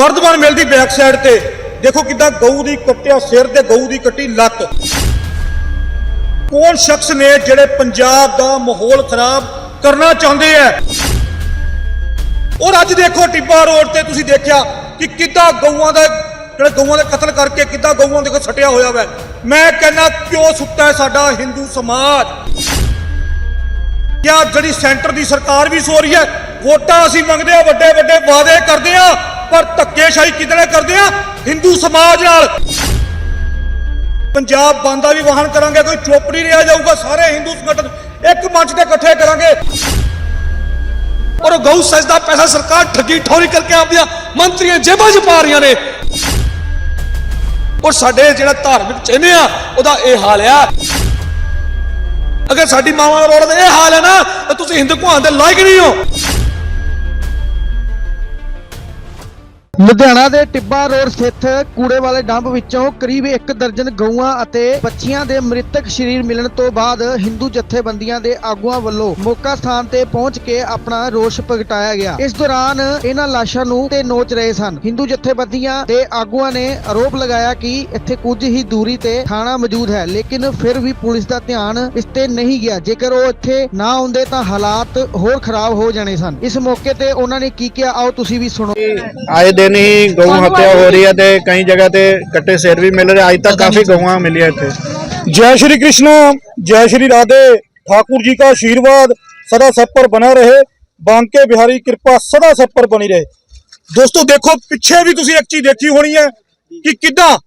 Vardhman mill ਦੀ back side ਤੇ। ਦੇਖੋ ਕਿਦਾਂ ਗਊ ਦੀ ਕੱਟਿਆ ਸਿਰ ਤੇ, ਗਊ ਦੀ ਕੱਟੀ ਲੱਤ। ਕੌਣ ਸ਼ਖਸ ਨੇ ਜਿਹੜੇ ਪੰਜਾਬ ਦਾ ਮਾਹੌਲ ਖਰਾਬ ਕਰਨਾ ਚਾਹੁੰਦੇ ਆ? ਔਰ ਅੱਜ ਦੇਖੋ ਟਿੱਬਾ ਰੋਡ ਤੇ ਤੁਸੀਂ ਦੇਖਿਆ ਕਿ ਕਿੱਦਾਂ ਗਊਆਂ ਦਾ ਜਿਹੜੇ ਗਊਆਂ ਦੇ ਕਤਲ ਕਰਕੇ ਕਿੱਦਾਂ ਗਊਆਂ ਦੇ ਕੋ ਛੱਟਿਆ ਹੋਇਆ ਵੈ। ਮੈਂ ਕਹਿੰਦਾ ਕਿਉਂ ਸੁੱਤਾ ਹੈ ਸਾਡਾ ਹਿੰਦੂ ਸਮਾਜ। ਕਿਆ ਜਿਹੜੀ ਸੈਂਟਰ ਦੀ ਸਰਕਾਰ ਵੀ ਸੋ ਰਹੀ ਹੈ, ਵੋਟਾਂ ਅਸੀਂ ਮੰਗਦੇ ਆ ਵੱਡੇ ਵੱਡੇ ਵਾਅਦੇ ਕਰਦੇ ਆ। ਪਰ ਧੱਕੇਸ਼ਾਹੀ ਕਿਦਨੇ ਕਰਦੇ ਆ? ਹਿੰਦੂ ਸਮਾਜ ਨਾਲ। ਪੰਜਾਬ ਬੰਦ ਦਾ ਵੀ ਵਾਹਨ ਕਰਾਂਗੇ, ਕੋਈ ਚੁੱਪ ਨਹੀਂ ਰਿਹਾ ਜਾਊਗਾ, ਸਾਰੇ ਹਿੰਦੂ ਸੰਗਠਨ ਇੱਕ ਮੰਚ ਤੇ ਇਕੱਠੇ ਕਰਾਂਗੇ। ਔਰ ਗਊ ਸੈਸ ਦਾ ਪੈਸਾ ਸਰਕਾਰ ਠੱਗੀ ਠੋਰੀ ਕਰਕੇ ਆਪਦੀਆਂ ਮੰਤਰੀਆਂ ਜੇਬਾਂ 'ਚ ਪਾ ਰਹੀਆਂ ਨੇ। ਔਰ ਸਾਡੇ ਜਿਹੜਾ ਧਾਰਮਿਕ ਚਿੰਨ੍ਹ ਆ, ਉਹਦਾ ਇਹ ਹਾਲ ਆ। ਅਗਰ ਸਾਡੀ ਮਾਵਾਂ ਦਾ ਰੋਡ ਦਾ ਇਹ ਹਾਲ ਹੈ ਨਾ, ਤਾਂ ਤੁਸੀਂ ਹਿੰਦੂ ਭਗਵਾਨ ਦੇ ਲਾਇਕ ਨਹੀਂ ਹੋ। ਲੁਧਿਆਣਾ ਦੇ ਟਿੱਬਾ ਰੋਡ ਸਥਿਤ ਕੂੜੇ ਵਾਲੇ ਡੰਪ ਵਿੱਚੋਂ ਕਰੀਬ 1 ਦਰਜਨ ਗਊਆਂ ਅਤੇ ਬੱਚੀਆਂ ਦੇ ਮ੍ਰਿਤਕ ਸਰੀਰ ਮਿਲਣ ਤੋਂ ਬਾਅਦ ਹਿੰਦੂ ਜਥੇਬੰਦੀਆਂ ਦੇ ਆਗੂਆਂ ਵੱਲੋਂ ਮੌਕਾ ਸਥਾਨ ਤੇ ਪਹੁੰਚ ਕੇ ਆਪਣਾ ਰੋਸ ਪ੍ਰਗਟਾਇਆ ਗਿਆ। ਇਸ ਦੌਰਾਨ ਇਹਨਾਂ ਲਾਸ਼ਾਂ ਨੂੰ ਤੇ ਨੋਚ ਰਹੇ ਸਨ। ਹਿੰਦੂ ਜਥੇਬੰਦੀਆਂ ਦੇ ਆਗੂਆਂ ਨੇ ਆਰੋਪ ਲਗਾਇਆ ਕਿ ਇੱਥੇ ਕੁਝ ਹੀ ਦੂਰੀ ਤੇ ਥਾਣਾ ਮੌਜੂਦ ਹੈ, ਲੇਕਿਨ ਫਿਰ ਵੀ ਪੁਲਿਸ ਦਾ ਧਿਆਨ ਇਸ ਤੇ ਨਹੀਂ ਗਿਆ। ਜੇਕਰ ਉਹ ਇੱਥੇ ਨਾ ਆਉਂਦੇ ਤਾਂ ਹਾਲਾਤ ਹੋਰ ਖਰਾਬ ਹੋ ਜਾਣੇ ਸਨ। ਇਸ ਮੌਕੇ ਤੇ ਉਹਨਾਂ ਨੇ ਕੀ ਕਿਹਾ? ਆਓ ਤੁਸੀਂ ਵੀ ਸੁਣੋ। ਆਏ ਦਿਨ ਹੀ ਗਊ ਹੱਤਿਆ ਹੋ ਰਹੀ ਹੈ ਤੇ ਕਈ ਜਗ੍ਹਾ ਤੇ ਕੱਟੇ ਸਿਰ ਵੀ ਮਿਲ ਰਹੇ ਅੱਜ ਤੱਕ ਕਾਫੀ ਗਊਆਂ ਮਿਲੀਆਂ ਇੱਥੇ जय श्री कृष्ण जय श्री राधे ठाकुर जी का आशीर्वाद सदा सब पर बना रहे बांके बिहारी कृपा सदा सब पर बनी रहे ਦੋਸਤੋ ਦੇਖੋ ਪਿੱਛੇ ਵੀ ਤੁਸੀਂ ਇੱਕ ਚੀਜ਼ ਦੇਖੀ ਹੋਣੀ ਹੈ ਕਿ ਕਿੱਦਾਂ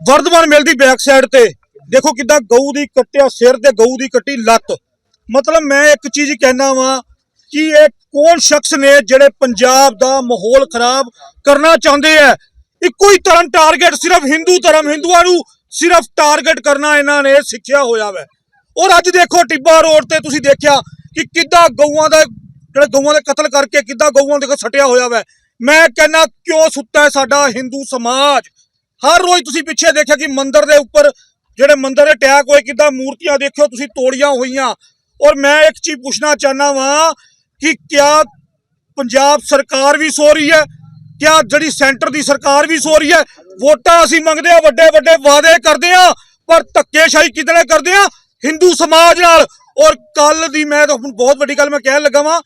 ਵਰਧਮਾਨ ਮਿਲ ਦੀ ਬੈਕ ਸਾਈਡ ਤੇ ਦੇਖੋ ਕਿੱਦਾਂ ਗਊ ਦੀ ਕੱਟਿਆ ਸਿਰ ਤੇ ਗਊ ਦੀ ਕੱਟੀ ਲੱਤ ਮਤਲਬ ਮੈਂ ਇੱਕ ਚੀਜ਼ ਕਹਿਣਾ ਵਾਂ ਕਿ ਇਹ ਕੌਣ ਸ਼ਖਸ ਨੇ ਜਿਹੜੇ ਪੰਜਾਬ ਦਾ ਮਾਹੌਲ ਖਰਾਬ ਕਰਨਾ ਚਾਹੁੰਦੇ ਆ? ਇੱਕੋ ਹੀ ਧਰਮ ਟਾਰਗੇਟ ਸਿਰਫ ਹਿੰਦੂ ਧਰਮ ਹਿੰਦੂਆਂ ਨੂੰ ਸਿਰਫ ਟਾਰਗੇਟ ਕਰਨਾ ਇਹਨਾਂ ਨੇ ਸਿੱਖਿਆ ਹੋਇਆ ਵੈ। ਔਰ ਅੱਜ ਦੇਖੋ ਟਿੱਬਾ ਰੋਡ ਤੇ ਤੁਸੀਂ ਦੇਖਿਆ ਕਿ ਕਿੱਦਾਂ ਗਊਆਂ ਦਾ, ਜਿਹੜਾ ਗਊਆਂ ਦੇ ਕਤਲ ਕਰਕੇ ਕਿੱਦਾਂ ਗਊਆਂ ਦੇ ਕੋ ਹੋਇਆ ਵੈ। ਮੈਂ ਕਹਿੰਦਾ ਕਿਉਂ ਸੁੱਤਾ ਹੈ ਸਾਡਾ ਹਿੰਦੂ ਸਮਾਜ? ਹਰ ਰੋਜ਼ ਤੁਸੀਂ ਪਿੱਛੇ ਦੇਖਿਆ ਕਿ ਮੰਦਰ ਦੇ ਉੱਪਰ ਜਿਹੜੇ ਮੰਦਰ ਦੇ ਅਟੈਕ ਹੋਏ, ਕਿੱਦਾਂ ਮੂਰਤੀਆਂ ਦੇਖਿਓ, ਤੁਸੀਂ ਤੋੜੀਆਂ ਹੋਈਆਂ। ਔਰ ਮੈਂ ਇੱਕ ਚੀਜ਼ ਪੁੱਛਣਾ ਚਾਹਨਾ ਵਾਂ ਕਿ ਕਿਆ ਪੰਜਾਬ ਸਰਕਾਰ ਵੀ ਸੋ ਰਹੀ ਹੈ? ਕਿਆ ਜਿਹੜੀ ਸੈਂਟਰ ਦੀ ਸਰਕਾਰ ਵੀ ਸੋ ਰਹੀ ਹੈ? ਵੋਟਾਂ ਅਸੀਂ ਮੰਗਦੇ ਆ ਵੱਡੇ ਵੱਡੇ ਵਾਅਦੇ ਕਰਦੇ ਆ ਪਰ ਧੱਕੇਸ਼ਾਹੀ ਕਿਦਨੇ ਕਰਦੇ ਆ ਹਿੰਦੂ ਸਮਾਜ ਨਾਲ। ਔਰ ਕੱਲ ਦੀ ਮੈਂ ਤਾਂ ਬਹੁਤ ਵੱਡੀ ਗੱਲ ਮੈਂ ਕਹਿਣ ਲੱਗਾ ਵਾਂ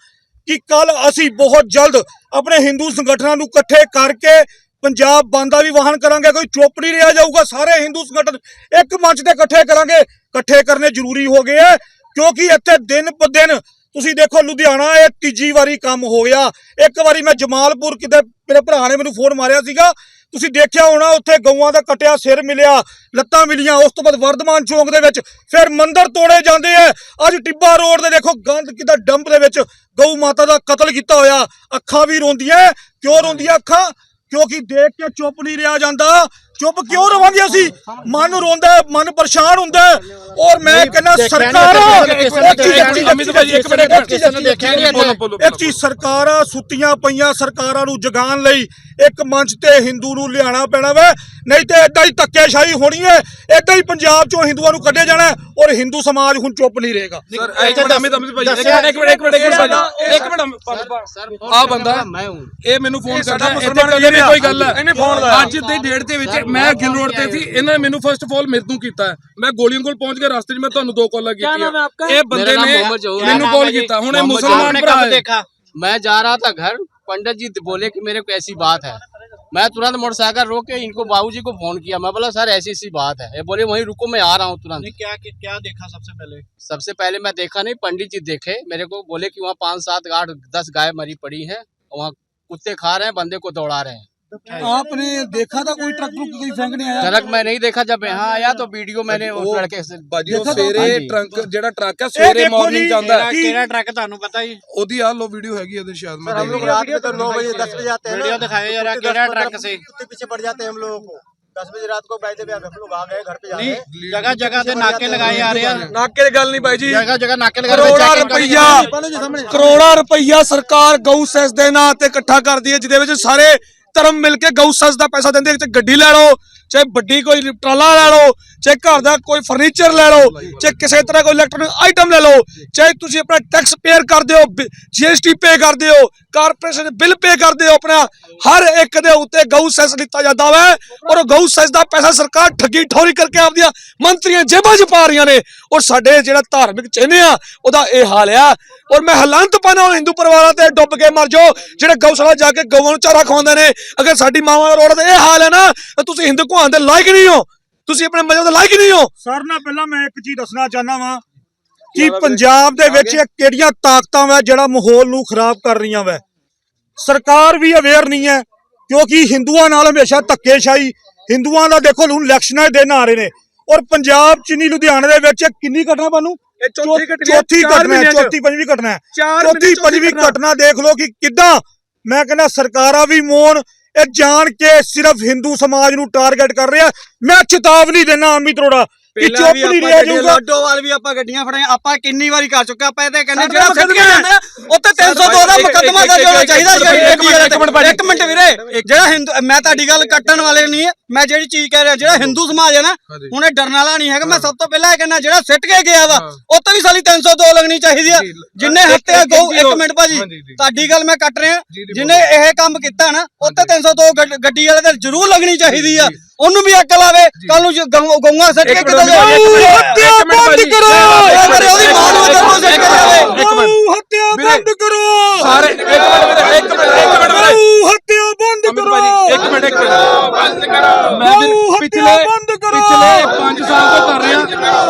ਕਿ ਕੱਲ ਅਸੀਂ ਬਹੁਤ ਜਲਦ ਆਪਣੇ ਹਿੰਦੂ ਸੰਗਠਨਾਂ ਨੂੰ ਇਕੱਠੇ ਕਰਕੇ ਪੰਜਾਬ ਬੰਦ ਦਾ ਵੀ ਵਾਹਨ ਕਰਾਂਗੇ। ਕੋਈ ਚੁੱਪ ਨਹੀਂ ਰਿਹਾ ਜਾਊਗਾ। ਸਾਰੇ ਹਿੰਦੂ ਸੰਗਠਨ ਇੱਕ ਮੰਚ ਤੇ ਇਕੱਠੇ ਕਰਾਂਗੇ। ਇਕੱਠੇ ਕਰਨੇ ਜ਼ਰੂਰੀ ਹੋ ਗਏ ਹੈ, ਕਿਉਂਕਿ ਇੱਥੇ ਦਿਨ ਪ ਦਿਨ ਤੁਸੀਂ ਦੇਖੋ ਲੁਧਿਆਣਾ, ਇਹ ਤੀਜੀ ਵਾਰੀ ਕੰਮ ਹੋ ਗਿਆ। ਇੱਕ ਵਾਰੀ ਮੈਂ ਜਮਾਲਪੁਰ ਕਿਤੇ ਮੇਰੇ ਭਰਾ ਨੇ ਮੈਨੂੰ ਫੋਨ ਮਾਰਿਆ ਸੀਗਾ। ਤੁਸੀਂ ਦੇਖਿਆ ਹੋਣਾ, ਉੱਥੇ ਗਊਆਂ ਦਾ ਕਟਿਆ ਸਿਰ ਮਿਲਿਆ, ਲੱਤਾਂ ਮਿਲੀਆਂ, ਉਸ ਤੋਂ ਬਾਅਦ ਵਰਧਮਾਨ ਚੌਂਕ ਦੇ ਵਿੱਚ, ਫਿਰ ਮੰਦਰ ਤੋੜੇ ਜਾਂਦੇ ਆ ਅੱਜ ਟਿੱਬਾ ਰੋਡ ਤੇ ਦੇਖੋ, ਗੰਦ ਕਿਦਾ ਡੰਪ ਦੇ ਵਿੱਚ ਗਊ ਮਾਤਾ ਦਾ ਕਤਲ ਕੀਤਾ ਹੋਇਆ, ਅੱਖਾਂ ਵੀ ਰੋਂਦੀਆਂ ਕਿਉਂ ਰੋਂਦੀਆਂ ਅੱਖਾਂ? ਕਿਉਂਕਿ ਦੇਖ ਕੇ ਚੁੱਪ ਨਹੀਂ ਰਿਹਾ ਜਾਂਦਾ। ਚੁੱਪ ਕਿਉਂ ਰਵਾਂਗੇ ਅਸੀਂ? ਮਨ ਰੋਂਦਾ ਮਨ ਪਰੇਸ਼ਾਨ ਹੁੰਦਾ। ਔਰ ਮੈਂ ਕਹਿੰਦਾ ਸਰਕਾਰਾਂ ਇੱਕ ਚੀਜ਼ ਸਰਕਾਰਾਂ ਸੁੱਤੀਆਂ ਪਈਆਂ ਸਰਕਾਰਾਂ ਨੂੰ ਜਗਾਉਣ ਲਈ। ਇੱਕ ਮੰਚ ਤੇ ਹਿੰਦੂ ਨੂੰ ਲਿਆਣਾ ਪੈਣਾ ਵਾ ਨਹੀਂ ਤੇ ਏਦਾਂ ਹੀ ਧੱਕੇਸ਼ਾਹੀ ਹੋਣੀ ਹੈ ਏਦਾਂ ਹੀ ਪੰਜਾਬ ਚੋਂ ਹਿੰਦੂਆਂ ਨੂੰ ਕੱਢਿਆ ਜਾਣਾ ਹੈ ਔਰ ਹਿੰਦੂ ਸਮਾਜ ਹੁਣ ਚੁੱਪ ਨਹੀਂ ਰਹੇਗਾ ਸਰ ਇੱਕ ਮਿੰਟ ਅਮਿਤ ਅਮਿਤ ਭਾਈ ਇੱਕ ਮਿੰਟ ਇੱਕ ਮਿੰਟ ਇੱਕ ਮਿੰਟ ਇੱਕ ਮਿੰਟ ਭਾਈ ਇੱਕ ਮਿੰਟ ਆ ਬੰਦਾ ਇਹ ਮੈਨੂੰ ਫੋਨ ਕਰਦਾ ਇੱਥੇ ਕਦੇ ਵੀ ਕੋਈ ਗੱਲ ਹੈ ਇਹਨੇ phone ਲਾਇਆ। ਅੱਜ ਦੀ ਡੇਟ ਦੇ ਵਿੱਚ ਮੈਂ ਗਿੱਲ ਰੋਡ ਤੇ ਸੀ ਇਹਨਾਂ ਨੇ ਮੈਨੂੰ ਫਸਟ ਆਫ ਆਲ ਮੇਰੇ ਤੋਂ ਕੀਤਾ ਹੈ। ਮੈਂ ਗੋਲੀਆਂ ਕੋਲ ਪਹੁੰਚ ਕੇ ਰਸਤੇ 'ਚ ਮੈਂ ਤੁਹਾਨੂੰ ਦੋ ਕਾਲਾਂ ਕੀਤੀਆਂ ਇਹ ਬੰਦੇ मेरा नाम ਨੇ मोहम्मद जहूर ਮੈਨੂੰ है। ਕਾਲ ਕੀਤਾ ਹੁਣ ਇਹ मोहम्मद ਮੁਸਲਮਾਨ आपने ਭਰਾ कब ਹੈ देखा मैं जा रहा था घर पंडित जी बोले कि मेरे को ऐसी बात है। मैं तुरंत मोटरसाइकिल रोक के इनको बाबूजी को फ़ोन किया। मैं बोला सर ऐसी ऐसी बात है। ये बोले वहीं रुको मैं आ रहा हूँ तुरंत। क्या क्या देखा सबसे पहले? सबसे पहले मैं देखा नहीं पंडित जी देखे। मेरे को बोले कि वहाँ पाँच सात आठ दस गाय मरी पड़ी है। वहाँ कुत्ते खा रहे हैं बंदे को दौड़ा रहे हैं। आपने देखा था कोई ट्रक ट्रुक कोई फेंकने आया ट्रक मैं नहीं देखा जब यहाँ आया तो वीडियो मैंने उस लड़के से ਬਾਜੀ ਉਹ ਦੇਖੋ ਤਾਂ- ਸਵੇਰੇ ਹਾਂਜੀ। ਟਰੰਕ ਜਿਹੜਾ ਟਰੱਕ ਹੈ ਸਵੇਰੇ ਦੇਖੋ ਮਾਰਨਿੰਗ ਜੀ, ਚ ਆਉਂਦਾ ਹੈ ਕੀ- केरा ट्रक थानू पता ही ਉਹਦੀ ਆ ਲੋ ਵੀਡੀਓ ਹੈਗੀ ਇਹਦੇ ਸ਼ਾਇਦ ਮੈਂ ਦੇਖ ਲਿਆ। रात में तो नौ बजे दस बजे आते हैं वीडियो दिखाया जा रहा केरा ट्रक से कुत्ते पीछे पड़ जाते हैं हम लोगों को दस बजे रात को बैठे हुए हम लोग आ गए घर पे नहीं जाके जगह जगह से नाके लगाए जा रहे हैं ਨਾਕੇ ਦੀ ਗੱਲ ਨਹੀਂ ਬਾਈ ਜੀ जगह जगह नाके लगा ਕਰੋੜਾਂ ਰੁਪਈਆ ਕਰੋੜਾਂ ਰੁਪਈਆ ਸਰਕਾਰ ਗਊ ਸੈਸ ਦੇ ਨਾਂ ਤੇ ਇਕੱਠਾ ਕਰਦੀ ਹੈ ਜਿਹਦੇ ਵਿੱਚ ਸਾਰੇ ਧਰਮ ਮਿਲ ਕੇ ਗਊ ਸੈਸ ਦਾ ਪੈਸਾ ਦਿੰਦੇ ਤੇ ਗੱਡੀ ਲੈ ਲਓ ਚਾਹੇ ਵੱਡੀ ਕੋਈ ਟਰਾਲਾ ਲੈ ਲਓ, ਚਾਹੇ ਘਰ ਦਾ ਕੋਈ ਫਰਨੀਚਰ ਲੈ ਲਓ, ਚਾਹੇ ਕਿਸੇ ਤਰ੍ਹਾਂ ਕੋਈ ਇਲੈਕਟ੍ਰੋਨਿਕ ਆਈਟਮ ਲੈ ਲਓ, ਚਾਹੇ ਤੁਸੀਂ ਆਪਣਾ ਟੈਕਸ ਪੇਅਰ ਕਰਦੇ ਹੋ ਜੀਐਸਟੀ ਪੇ ਕਰਦੇ ਹੋ ਕਾਰਪੋਰੇਸ਼ਨ ਬਿੱਲ ਪੇ ਕਰਦੇ ਹੋ ਆਪਣਾ, ਹਰ ਇੱਕ ਦੇ ਉੱਤੇ ਗਊ ਸੈਸ ਲਿੱਤਾ ਜਾਂਦਾ ਵਾ ਔਰ ਉਹ ਗਊ ਸੈਸ ਦਾ ਪੈਸਾ ਸਰਕਾਰ ਠੱਗੀ ਠੋਰੀ ਕਰਕੇ ਆਪਦੀਆਂ ਮੰਤਰੀਆਂ ਜੇਬਾਂ 'ਚ ਪਾ ਰਹੀਆਂ ਨੇ ਔਰ ਸਾਡੇ ਜਿਹੜਾ ਧਾਰਮਿਕ ਚਿਹਨੇ ਆ, ਉਹਦਾ ਇਹ ਹਾਲ ਆ। ਔਰ ਮੈਂ ਹਲੰਤ ਪਾਣਾ ਹਿੰਦੂ ਪਰਿਵਾਰਾਂ ਤੇ ਡੁੱਬ ਕੇ ਮਰ ਜਾਓ, ਜਿਹੜੇ ਗਊਸ਼ਾਲਾ ਜਾ ਕੇ ਗਊਆਂ ਨੂੰ ਚਾਰਾ ਖਵਾਉਂਦੇ ਨੇ, ਅਗਰ ਸਾਡੀ ਮਾਵਾਂ ਦਾ ਰੋਡ ਤੇ ਇਹ ਹਾਲ ਹੈ ਨਾ ਤੁਸੀਂ ਹਿੰਦੂ ਘੁਆਉਣ ਦੇ ਲਾਇਕ ਨਹੀਂ ਹੋ। ਤੁਸੀਂ ਆਪਣੇ ਮਜ਼ਹਬ ਦੇ ਲਾਇਕ ਨਹੀਂ ਹੋ। ਸਰ ਨਾਲ ਪਹਿਲਾਂ ਮੈਂ ਇੱਕ ਚੀਜ਼ ਦੱਸਣਾ ਚਾਹੁੰਦਾ ਵਾਂ ਕਿ ਪੰਜਾਬ ਦੇ ਵਿੱਚ ਇਹ ਕਿਹੜੀਆਂ ਤਾਕਤਾਂ ਵਾ ਜਿਹੜਾ ਮਾਹੌਲ ਨੂੰ ਖਰਾਬ ਕਰ ਰਹੀਆਂ ਵਾ। ਸਰਕਾਰ ਵੀ ਅਵੇਅਰ ਨਹੀਂ ਹੈ ਕਿਉਂਕਿ ਹਿੰਦੂਆਂ ਨਾਲ ਹਮੇਸ਼ਾ ਧੱਕੇਸ਼ਾਹੀ ਹਿੰਦੂਆਂ ਦਾ ਦੇਖੋ ਹੁਣ ਇਲੈਕਸ਼ਨਾਂ ਦੇ ਦਿਨ ਆ ਰਹੇ ਨੇ। ਔਰ ਪੰਜਾਬ ਚ ਨਹੀਂ ਲੁਧਿਆਣੇ ਦੇ ਵਿੱਚ ਕਿੰਨੀ ਘਟਨਾ ਬਾਨੂੰ ਚੌਥੀ ਘਟਨਾ ਚੌਥੀ ਪੰਜਵੀਂ ਘਟਨਾ ਚੌਥੀ ਪੰਜਵੀਂ ਘਟਨਾ। ਘਟਨਾ ਦੇਖ ਲਓ ਕਿ ਕਿੱਦਾਂ। ਮੈਂ ਕਹਿੰਦਾ ਸਰਕਾਰਾਂ ਵੀ ਮੋਨ ਇਹ ਜਾਣ ਕੇ ਸਿਰਫ ਹਿੰਦੂ ਸਮਾਜ ਨੂੰ ਟਾਰਗੇਟ ਕਰ ਰਿਹਾ। ਮੈਂ ਚੇਤਾਵਨੀ ਦੇਣਾ ਅਮਿਤ ਅਰੋੜਾ। ਕਿ ਚੁੱਪ ਨਹੀਂ ਰਿਹਾ ਜਾਊਗਾ। ਲਾਡੋਵਾਲ ਵੀ ਆਪਾਂ ਗੱਡੀਆਂ ਫੜਾਈਆਂ ਆਪਾਂ ਕਿੰਨੀ ਵਾਰੀ ਕਰ ਚੁੱਕੇ ਆਪਾਂ ਇਹ ਤੇ ਕਹਿੰਦੇ ਜਿਹੜਾ ਸਿੱਟ ਕੇ ਜਾਂਦਾ ਉੱਤੇ 302 ਦਾ ਮੁਕੱਦਮਾ ਦਰਜ ਹੋਣਾ ਚਾਹੀਦਾ ਇੱਕ ਮਿੰਟ, ਇੱਕ ਮਿੰਟ ਭਾਜੀ। ਇੱਕ ਮਿੰਟ ਵੀਰੇ ਜਿਹੜਾ ਹਿੰਦੂ ਮੈਂ ਤੁਹਾਡੀ ਗੱਲ ਕੱਟਣ ਵਾਲੇ ਨਹੀਂ ਮੈਂ ਜਿਹੜੀ ਚੀਜ਼ ਕਹਿ ਰਿਹਾ ਜਿਹੜਾ ਹਿੰਦੂ ਸਮਾਜ ਹੈ ਨਾ ਹੁਣ ਇਹ ਡਰਨ ਵਾਲਾ ਨਹੀਂ ਹੈਗਾ। ਮੈਂ ਸਭ ਤੋਂ ਪਹਿਲਾਂ ਇਹ ਕਹਿੰਦਾ ਜਿਹੜਾ ਸਿੱਟ ਕੇ ਗਿਆ ਵਾ ਉੱਤੇ ਵੀ ਸਾਲੀ 302 ਲੱਗਣੀ ਚਾਹੀਦੀ ਆ। ਜਿੰਨੇ ਹੱਤਿਆ ਗਊ ਇੱਕ ਮਿੰਟ ਭਾਜੀ ਤੁਹਾਡੀ ਗੱਲ ਮੈਂ ਕੱਟ ਰਿਹਾ। ਜਿੰਨੇ ਇਹ ਕੰਮ ਕੀਤਾ ਨਾ ਉੱਤੇ 302 ਗੱਡ- ਗੱਡੀ ਵਾਲੇ ਤੇ ਜ਼ਰੂਰ ਲੱਗਣੀ ਚਾਹੀਦੀ ਆ। ਉਹਨੂੰ ਵੀ ਅਕਲ ਆਵੇ ਕੱਲ ਨੂੰ ਗਊਆਂ ਸਿੱਟ ਕੇ ਕਿਤੇ ਗਊ ਹੱਤਿਆ ਬੰਦ ਕਰੋ ਉਹਦੀ ਮਾਂ ਨੂੰ ਸਿੱਟ ਕੇ ਜਾਵੇ ਹੱਤਿਆ ਬੰਦ ਕਰੋ ਸਾਰੇ ਇੱਕ ਮਿੰਟ ਇੱਕ ਮਿੰਟ ਇੱਕ ਮਿੰਟ ਹੱਤਿਆ ਬੰਦ ਕਰੋ ਇੱਕ ਮਿੰਟ ਇੱਕ ਮਿੰਟ ਬੰਦ ਕਰੋ ਮੈਂ ਪਿਛਲੇ ਪਿਛਲੇ 5 ਸਾਲ ਤੋਂ ਕਰ ਰਿਹਾ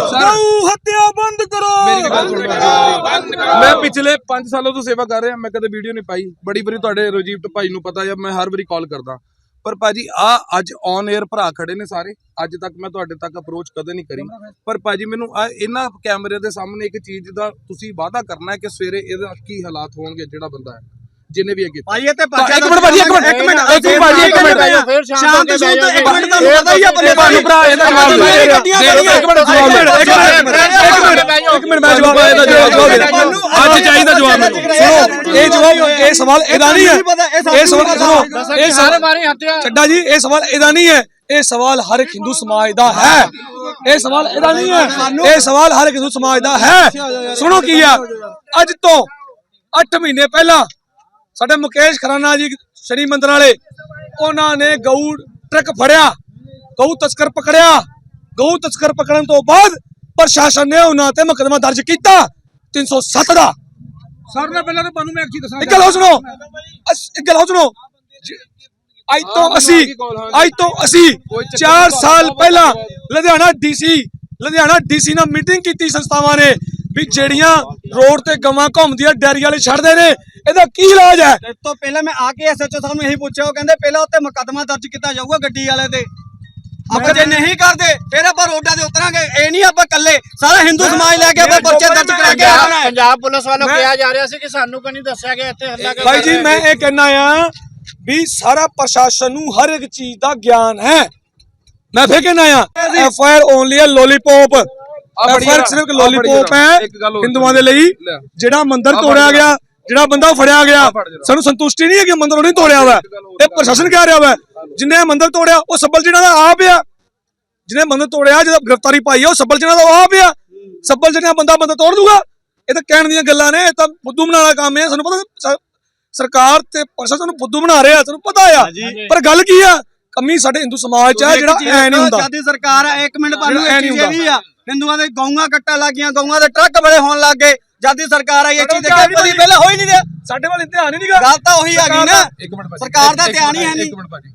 ਸਰ ਹੱਤਿਆ ਬੰਦ ਕਰੋ ਮੇਰੀ ਗੱਲ ਸੁਣੋ ਮੈਂ ਪਿਛਲੇ 5 ਸਾਲਾਂ ਤੋਂ ਸੇਵਾ ਕਰ ਰਿਹਾ ਮੈਂ ਕਦੇ ਵੀਡੀਓ ਨਹੀਂ ਪਾਈ ਬੜੀ ਵਾਰੀ ਤੁਹਾਡੇ ਰਜੀਵਟ ਭਾਈ ਨੂੰ ਪਤਾ ਜਾਂ ਮੈਂ ਹਰ ਵਾਰੀ ਕਾਲ ਕਰਦਾ ਪਰ ਭਾਜੀ ਆ ਅੱਜ ਔਨ 에ਅਰ ਭਰਾ ਖੜੇ ਨੇ ਸਾਰੇ। ਅੱਜ ਤੱਕ ਮੈਂ ਤੁਹਾਡੇ ਤੱਕ ਅਪਰੋਚ ਕਦੇ ਨਹੀਂ ਕਰੀ। ਪਰ ਭਾਜੀ ਮੈਨੂੰ ਆ ਇਹਨਾਂ ਕੈਮਰੇ ਦੇ ਸਾਹਮਣੇ ਇੱਕ ਚੀਜ਼ ਦਾ ਤੁਸੀਂ ਵਾਅਦਾ ਕਰਨਾ ਹੈ ਕਿ ਸਵੇਰੇ ਇਹਦਾ ਕੀ ਹਾਲਾਤ ਹੋਣਗੇ ਜਿਹੜਾ ਬੰਦਾ ਹੈ। ਜਿੰਨੇ ਵੀ ਅੱਗੇ ਭਾਈ ਇਹ ਤੇ ਪਰਚਾ ਇੱਕ ਮਿੰਟ ਭਾਜੀ, ਇੱਕ ਮਿੰਟ, ਇੱਕ ਮਿੰਟ ਇੱਕ ਮਿੰਟ ਭਾਜੀ, ਇੱਕ ਮਿੰਟ। ਫਿਰ ਸ਼ਾਮ ਸ਼ੂਤ ਇੱਕ ਮਿੰਟ ਤੁਹਾਨੂੰ ਪਤਾ ਹੀ ਆ ਬੰਦੇ ਤੁਹਾਨੂੰ ਭਰਾ ਇਹਦਾ ਜਵਾਬ ਦੇ ਗੱਡੀਆਂ ਖੜੀਆਂ। ਇੱਕ ਮਿੰਟ ਜਵਾਬ ਦੇ ਇੱਕ ਮਿੰਟ ਇੱਕ ਮਿੰਟ ਮੈਂ ਜਵਾਬ ਇਹਦਾ ਜਵਾਬ ਦੇ ਅੱਜ ਚਾਹੀਦਾ ਜਵਾਬ ਮੈਨੂੰ। ਸੁਣੋ ਇਹ ਜਵਾਬ ਇਹ ਸਵਾਲ ਇਹਦਾ ਨਹੀਂ ਹੈ। ਇਹ ਸਵਾਲ ਸੁਣੋ ਇਹ ਸਵਾਲ ਮਾਰੀ ਹੱਤਿਆ ਚੱਡਾ ਜੀ ਇਹ ਸਵਾਲ ਇਹਦਾ ਨਹੀਂ ਹੈ। ਇਹ ਸਵਾਲ ਹਰ ਇੱਕ ਹਿੰਦੂ ਸਮਾਜ ਦਾ ਹੈ। ਇਹ ਸਵਾਲ ਇਹਦਾ ਨਹੀਂ ਹੈ। ਇਹ ਸਵਾਲ ਹਰ ਇੱਕ ਹਿੰਦੂ ਸਮਾਜ ਦਾ ਹੈ। ਸੁਣੋ ਕੀ ਆ। ਅੱਜ ਤੋਂ 8 ਮਹੀਨੇ ਪਹਿਲਾਂ ਸਾਡੇ ਮੁਕੇਸ਼ ਖਰਾਨਾ ਜੀ ਸ਼ਨੀ ਮੰਦਰ ਵਾਲੇ ਉਹਨਾਂ ਨੇ ਗਊ ਟਰੱਕ ਫੜਿਆ ਗਊ ਤਸਕਰ ਪਕੜਿਆ ਗਊ ਤਸਕਰ ਪਕੜਨ ਤੋਂ ਬਾਅਦ ਪ੍ਰਸ਼ਾਸਨ ਨੇ ਉਹਨਾਂ ਤੇ ਮੁਕੱਦਮਾ ਦਰਜ ਕੀਤਾ 307 ਦਾ। ਸਰ ਨੇ ਪਹਿਲਾਂ ਤਾਂ ਤੁਹਾਨੂੰ ਮੈਂ ਇੱਕ ਚੀਜ਼ ਦੱਸਣਾ ਇੱਕ ਗੱਲ ਸੁਣੋ। ਇੱਕ ਗੱਲ ਸੁਣੋ। ਅੱਜ ਤੋਂ ਅਸੀਂ ਅੱਜ ਤੋਂ ਅਸੀਂ 4 ਸਾਲ ਪਹਿਲਾਂ ਲੁਧਿਆਣਾ ਡੀਸੀ ਲੁਧਿਆਣਾ ਡੀਸੀ ਨਾਲ ਮੀਟਿੰਗ ਕੀਤੀ ਸੰਸਥਾਵਾਂ ਨੇ ਵੀ ਜਿਹੜੀਆਂ ਰੋਡ ਤੇ ਗਵਾਂ ਘੁੰਮਦੀਆਂ ਡੈਰੀ ਵਾਲੇ ਛੱਡਦੇ ਨੇ ਇਹਦਾ ਕੀ ਇਲਾਜ ਹੈ? ਇਸ ਤੋਂ ਪਹਿਲਾਂ ਮੈਂ ਆ ਕੇ ਐਸਐਚਓ ਸਾਹਿਬ ਨੂੰ ਇਹੀ ਪੁੱਛਿਆ ਉਹ ਕਹਿੰਦੇ ਪਹਿਲਾਂ ਉੱਤੇ ਮੁਕੱਦਮਾ ਦਰਜ ਕੀਤਾ ਜਾਊਗਾ ਗੱਡੀ ਵਾਲੇ ਤੇ। ਆਪਾਂ ਜੇ ਨਹੀਂ ਕਰਦੇ ਫਿਰ ਆਪਾਂ ਰੋਡਾਂ ਤੇ ਉਤਰਾਂਗੇ। ਇਹ ਨਹੀਂ ਆਪਾਂ ਇਕੱਲੇ ਸਾਰਾ ਹਿੰਦੂ ਸਮਾਜ ਲੈ ਕੇ ਆਪਾਂ ਪਰਚੇ ਦਰਜ ਕਰਾ ਕੇ ਆਉਣਾ ਹੈ। ਪੰਜਾਬ ਪੁਲਿਸ ਵੱਲੋਂ ਕਿਹਾ ਜਾ ਰਿਹਾ ਸੀ ਕਿ ਸਾਨੂੰ ਕੋ ਨਹੀਂ ਦੱਸਿਆ ਗਿਆ ਇੱਥੇ ਹੱਲਾ ਕਿਉਂ ਭਾਈ ਕਰ ਜੀ ਮੈਂ ਇਹ ਕਹਿਣਾ ਆ ਵੀ ਸਾਰਾ ਪ੍ਰਸ਼ਾਸਨ ਨੂੰ ਹਰ ਇੱਕ ਚੀਜ਼ ਦਾ ਗਿਆਨ ਹੈ। ਮੈਂ ਫੇਰ ਕਹਿਣਾ ਆ ਐਫ ਆਰ ਓਨਲੀ ਹੈ ਲੋਲੀਪੌਪ ਐਫ ਆਰ ਸਿਰਫ ਲੋਲੀਪੌਪ ਹੈ ਹਿੰਦੂਆਂ ਦੇ ਲਈ ਜਿਹੜਾ ਮੰਦਿਰ ਤੋੜਿਆ ਗਿਆ। ਜਿਹੜਾ ਬੰਦਾ ਫੜਿਆ ਗਿਆ ਸਾਨੂੰ ਸੰਤੁਸ਼ਟੀ ਨਹੀਂ ਹੈ ਕਿ ਮੰਦਿਰ ਉਹਨੇ ਤੋੜਿਆ ਵਾ। ਇਹ ਪ੍ਰਸ਼ਾਸਨ ਕਹਿ ਰਿਹਾ ਵਾ ਜਿਨੇ ਮੰਦਿਰ ਤੋੜਿਆ ਉਹ ਸੱਬਲ ਜਿਹਨਾਂ ਦਾ ਆਪ ਆ। ਜਿਹਨੇ ਮੰਦਿਰ ਤੋੜਿਆ ਜਿਹਦਾ ਗ੍ਰਿਫਤਾਰੀ ਪਾਈ ਆ ਉਹ ਸੱਬਲ ਜਿਹਨਾਂ ਦਾ ਉਹ ਆਪ ਆ। ਸੱਬਲ ਜਿਹਨਾਂ ਬੰਦਾ ਬੰਦਾ ਤੋੜ ਦੂਗਾ ਇਹ ਤਾਂ ਕਹਿਣ ਦੀਆਂ ਗੱਲਾਂ ਨੇ ਇਹ ਤਾਂ ਬੁੱਧੂ ਬਣਾਉਣ ਵਾਲਾ ਕੰਮ ਹੈ ਸਾਨੂੰ ਪਤਾ ਸਰਕਾਰ ਤੇ ਪ੍ਰਸ਼ਾਸਨ ਨੂੰ ਬੁੱਧੂ ਬਣਾ ਰਿਹਾ ਸਾਨੂੰ ਪਤਾ ਆ। ਪਰ ਗੱਲ ਕੀ ਆ? ਕਮੀ ਸਾਡੇ ਹਿੰਦੂ ਸਮਾਜ 'ਚ ਆ ਜਿਹੜਾ ਐ ਨਹੀਂ ਹੁੰਦਾ। ਸਾਡੀ ਸਰਕਾਰ ਆ ਇੱਕ ਮਿੰਟ ਚੀਜ਼ ਇਹ ਵੀ ਆ ਹਿੰਦੂਆਂ ਦੇ ਗਊਆਂ ਕੱਟਾਂ ਲੱਗੀਆਂ ਗਊਆਂ ਦੇ ਟਰੱਕ ਬੜੇ ਹੋਣ ਲੱਗ ਗਏ। ਜਦ ਦੀ ਸਰਕਾਰ ਆਈ ਇਹ ਚੀਜ਼ ਦੇਖਿਆ ਕਦੀ ਪਹਿਲਾਂ ਹੋਈ ਨਹੀਂ ਰਿਹਾ ਸਾਡੇ ਵੱਲ ਧਿਆਨ ਹੀ ਨਹੀਂਗਾ। ਗੱਲ ਤਾਂ ਉਹੀ ਆ ਗਈ ਨਾ। ਇੱਕ ਮਿੰਟ ਭਾਜੀ ਸਰਕਾਰ ਦਾ ਧਿਆਨ ਹੀ ਹੈ ਨਹੀਂ। ਇੱਕ ਮਿੰਟ ਭਾਜੀ।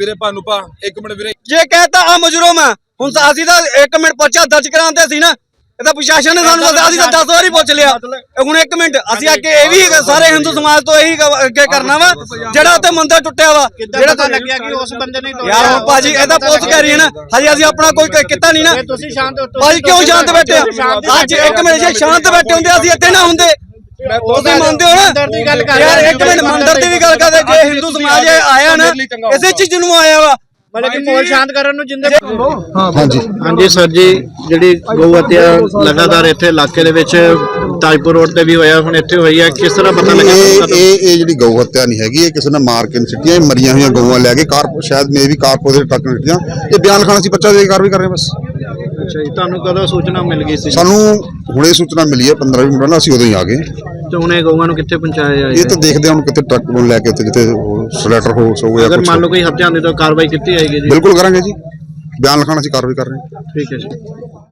ਵੀਰੇ ਭਾਨੂ ਭਾ ਇੱਕ ਮਿੰਟ ਵੀਰੇ। ਜੇ ਕਹਤਾ ਆ ਮਜਰੂਮ ਆ। ਹੁਣ ਅਸੀਂ ਤਾਂ ਇੱਕ ਮਿੰਟ ਪਰਚਾ ਦਰਜ ਕਰਾਉਂਦੇ ਸੀ ਨਾ। ਇਹ ਤਾਂ ਪ੍ਰਸ਼ਾਸਨ ਨੇ ਸਾਨੂੰ ਦੱਸਿਆ ਅਸੀਂ ਤਾਂ 10 ਵਾਰੀ ਪੁੱਛ ਲਿਆ। ਹੁਣ ਇੱਕ ਮਿੰਟ ਅਸੀਂ ਅੱਗੇ ਇਹ ਵੀ ਸਾਰੇ ਹਿੰਦੂ ਸਮਾਜ ਤੋਂ ਇਹੀ ਅੱਗੇ ਕਰਨਾ ਵਾ ਜਿਹੜਾ ਉੱਥੇ ਮੰਦਿਰ ਟੁੱਟਿਆ ਵਾ ਜਿਹੜਾ ਤਾਂ ਲੱਗਿਆ ਕਿ ਉਸ ਬੰਦੇ ਨੇ ਤੋੜਿਆ? ਯਾਰ ਭਾਜੀ ਇਹ ਤਾਂ ਪੁੱਛ ਕਰ ਰਹੀ ਹੈ ਨਾ ਹਜੇ ਅਸੀਂ ਆਪਣਾ ਕੋਈ ਕੀਤਾ ਨਹੀਂ ਨਾ। ਤੁਸੀਂ ਸ਼ਾਂਤ ਭਾਜੀ ਕਿਉਂ ਸ਼ਾਂਤ ਬੈਠੇ ਆ? ਅੱਜ ਇੱਕ ਮਿੰਟ ਜੇ ਸ਼ਾਂਤ ਬੈਠੇ ਹੁੰਦੇ ਅਸੀਂ ਇੱਥੇ ਨਾ ਹੁੰਦੇ। ਤੁਸੀਂ ਮੰਨਦੇ ਹੋ ਮੰਦਿਰ ਦੀ ਗੱਲ ਨਾ ਯਾਰ ਇੱਕ ਮਿੰਟ ਮੰਦਿਰ ਦੀ ਵੀ ਗੱਲ ਕਰਦੇ ਜੇ ਹਿੰਦੂ ਸਮਾਜ ਆਇਆ ਨਾ ਇਸੇ ਚੀਜ਼ ਨੂੰ ਆਇਆ ਵਾ। ਮਤਲਬ ਕਿ ਮਾਹੌਲ ਸ਼ਾਂਤ ਕਰਨ ਨੂੰ ਜਿੰਦੇ ਹਾਂਜੀ। ਸਰ ਜੀ ਜਿਹੜੀ ਗਊ ਹੱਤਿਆ ਲਗਾਤਾਰ ਇੱਥੇ ਇਲਾਕੇ ਦੇ ਵਿੱਚ ਤਾਜਪੁਰ ਰੋਡ ਤੇ ਵੀ ਹੋਇਆ ਹੁਣ ਇੱਥੇ ਹੋਈ ਹੈ ਕਿਸ ਤਰ੍ਹਾਂ ਪਤਾ ਲੱਗਾ ਇਹ ਤੁਹਾਨੂੰ? ਇਹ ਇਹ ਜਿਹੜੀ ਗਊ ਹੱਤਿਆ ਨਹੀਂ ਹੈਗੀ ਇਹ ਕਿਸੇ ਨੇ ਮਾਰ ਕੇ ਨਹੀਂ ਸਿੱਟੀਆਂ ਇਹ ਮਰੀਆਂ ਹੋਈਆਂ ਗਊਆਂ ਲੈ ਕੇ ਕਾਰ ਸ਼ਾਇਦ ਮੇ ਵੀ ਕਾਰਪੋ ਦੇ ਟਰੱਕ ਨੇ ਸਿੱਟੀਆਂ। ਇਹ ਬਿਆਨ ਲਿਖਾਣਾ ਸੀ ਬੱਚਾ ਦੇ ਕਾਰਵਾਈ ਕਰ ਰਹੇ ਹਾਂ ਬਸ। ਅੱਛਾ ਜੀ ਤੁਹਾਨੂੰ ਕਦੋਂ ਸੂਚਨਾ ਮਿਲ ਗਈ ਸੀ? ਸਾਨੂੰ ਹੁਣੇ ਸੂਚਨਾ ਮਿਲੀ ਹੈ 15 20 ਮਿੰਟ ਪਹਿਲਾਂ ਅਸੀਂ ਉਦੋਂ ਹੀ ਆ ਗਏ। ਤੇ ਹੁਣ ਇਹ ਗਊਆਂ ਨੂੰ ਕਿੱਥੇ ਪਹੁੰਚਾਇਆ ਇਹ ਜਾਏਗਾ ਤਾਂ ਦੇਖਦੇ ਹਾਂ ਹੁਣ ਕਿਤੇ ਟਰੱਕ ਨੂੰ ਲੈ ਕੇ ਉੱਥੇ ਜਿੱਥੇ ਸਲੈਟਰ ਹੋ ਸੋ ਜਾਂ ਅਗਰ ਮੰਨ ਲਓ ਕੋਈ ਹੱਤਿਆ ਹੁੰਦੀ ਤਾਂ ਕਾਰਵਾਈ ਕੀਤੀ ਜਾਏਗੀ ਜੀ? ਬਿਲਕੁਲ ਕਰਾਂਗੇ ਜੀ। ਬਿਆਨ ਲਿਖਾਣਾ ਅਸੀਂ ਕਾਰਵਾਈ ਕਰ ਰਹੇ ਹਾਂ। ਠੀਕ ਹੈ ਜੀ।